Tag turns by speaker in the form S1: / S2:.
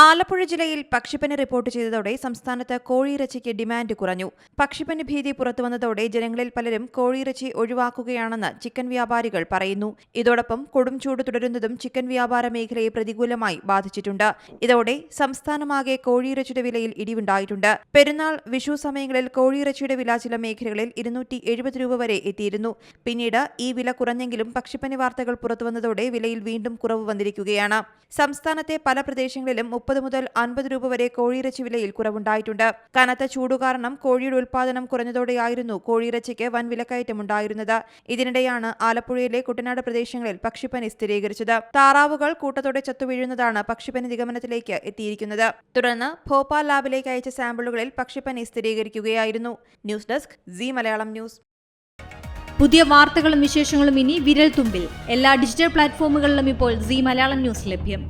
S1: ആലപ്പുഴ ജില്ലയിൽ പക്ഷിപ്പനി റിപ്പോർട്ട് ചെയ്തതോടെ സംസ്ഥാനത്ത് കോഴിയിറച്ചിക്ക് ഡിമാൻഡ് കുറഞ്ഞു. പക്ഷിപ്പനി ഭീതി പുറത്തുവന്നതോടെ ജനങ്ങളിൽ പലരും കോഴിയിറച്ചി ഒഴിവാക്കുകയാണെന്ന് ചിക്കൻ വ്യാപാരികൾ പറയുന്നു. ഇതോടൊപ്പം കൊടും ചൂട് തുടരുന്നതും ചിക്കൻ വ്യാപാര മേഖലയെ പ്രതികൂലമായി ബാധിച്ചിട്ടുണ്ട്. ഇതോടെ സംസ്ഥാനമാകെ കോഴിയിറച്ചിയുടെ വിലയിൽ ഇടിവുണ്ടായിട്ടുണ്ട്. പെരുന്നാൾ വിഷു സമയങ്ങളിൽ കോഴിയിറച്ചിയുടെ വില ചില മേഖലകളിൽ ഇരുന്നൂറ്റി എഴുപത് രൂപ വരെ എത്തിയിരുന്നു. പിന്നീട് ഈ വില കുറഞ്ഞെങ്കിലും പക്ഷിപ്പനി വാർത്തകൾ പുറത്തുവന്നതോടെ വിലയിൽ വീണ്ടും കുറവ് വന്നിരിക്കുകയാണ്. സംസ്ഥാനത്തെ പല പ്രദേശങ്ങളിലും മുപ്പത് മുതൽ അൻപത് രൂപ വരെ കോഴിയിറച്ചി വിലയിൽ കുറവുണ്ടായിട്ടുണ്ട്. കനത്ത ചൂട് കാരണം കോഴിയുടെ ഉൽപാദനം കുറഞ്ഞതോടെയായിരുന്നു കോഴിയിറച്ചിക്ക് വൻ വിലക്കയറ്റം ഉണ്ടായിരുന്നത്. ഇതിനിടെയാണ് ആലപ്പുഴയിലെ കുട്ടനാട് പ്രദേശങ്ങളിൽ പക്ഷിപ്പനി സ്ഥിരീകരിച്ചത്. താറാവുകൾ കൂട്ടത്തോടെ ചത്തുവീഴുന്നതാണ് പക്ഷിപ്പനി നിഗമനത്തിലേക്ക് എത്തിയിരിക്കുന്നത്. തുടർന്ന് ഭോപ്പാൽ ലാബിലേക്ക് അയച്ച സാമ്പിളുകളിൽ പക്ഷിപ്പനി സ്ഥിരീകരിക്കുകയായിരുന്നു. News desk C Malayalam news.
S2: പുതിയ വാർത്തകളും വിശേഷങ്ങളും ഇനി വിരൽ തുമ്പിൽ. എല്ലാ ഡിജിറ്റൽ പ്ലാറ്റ്ഫോമുകളിലും ഇപ്പോൾ സി മലയാളം ന്യൂസ് ലഭ്യം.